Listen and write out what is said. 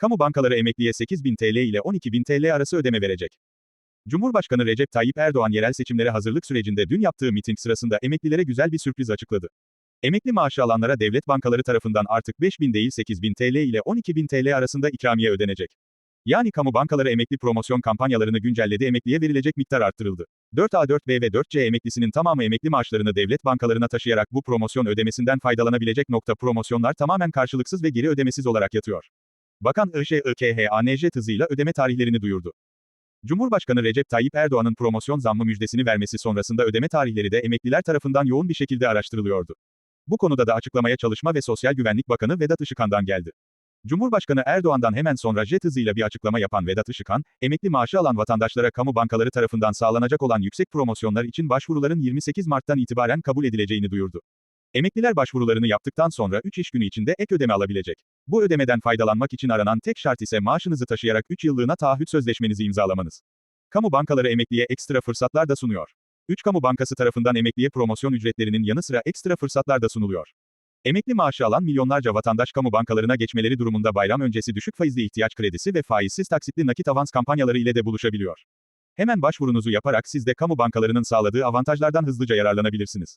Kamu bankaları emekliye 8.000 TL ile 12.000 TL arası ödeme verecek. Cumhurbaşkanı Recep Tayyip Erdoğan yerel seçimlere hazırlık sürecinde dün yaptığı miting sırasında emeklilere güzel bir sürpriz açıkladı. Emekli maaşı alanlara devlet bankaları tarafından artık 5.000 değil 8.000 TL ile 12.000 TL arasında ikramiye ödenecek. Yani kamu bankaları emekli promosyon kampanyalarını güncelledi emekliye verilecek miktar arttırıldı. 4A, 4B ve 4C emeklisinin tamamı emekli maaşlarını devlet bankalarına taşıyarak bu promosyon ödemesinden faydalanabilecek nokta promosyonlar tamamen karşılıksız ve geri ödemesiz olarak yatıyor. Bakan IŞİKHANJ hızıyla ödeme tarihlerini duyurdu. Cumhurbaşkanı Recep Tayyip Erdoğan'ın promosyon zammı müjdesini vermesi sonrasında ödeme tarihleri de emekliler tarafından yoğun bir şekilde araştırılıyordu. Bu konuda da açıklamaya Çalışma ve Sosyal Güvenlik Bakanı Vedat Işıkhan'dan geldi. Cumhurbaşkanı Erdoğan'dan hemen sonra jet hızıyla bir açıklama yapan Vedat Işıkhan, emekli maaşı alan vatandaşlara kamu bankaları tarafından sağlanacak olan yüksek promosyonlar için başvuruların 28 Mart'tan itibaren kabul edileceğini duyurdu. Emekliler başvurularını yaptıktan sonra 3 iş günü içinde ek ödeme alabilecek. Bu ödemeden faydalanmak için aranan tek şart ise maaşınızı taşıyarak 3 yıllığına taahhüt sözleşmenizi imzalamanız. Kamu bankaları emekliye ekstra fırsatlar da sunuyor. 3 kamu bankası tarafından emekliye promosyon ücretlerinin yanı sıra ekstra fırsatlar da sunuluyor. Emekli maaşı alan milyonlarca vatandaş kamu bankalarına geçmeleri durumunda bayram öncesi düşük faizli ihtiyaç kredisi ve faizsiz taksitli nakit avans kampanyaları ile de buluşabiliyor. Hemen başvurunuzu yaparak siz de kamu bankalarının sağladığı avantajlardan hızlıca yararlanabilirsiniz.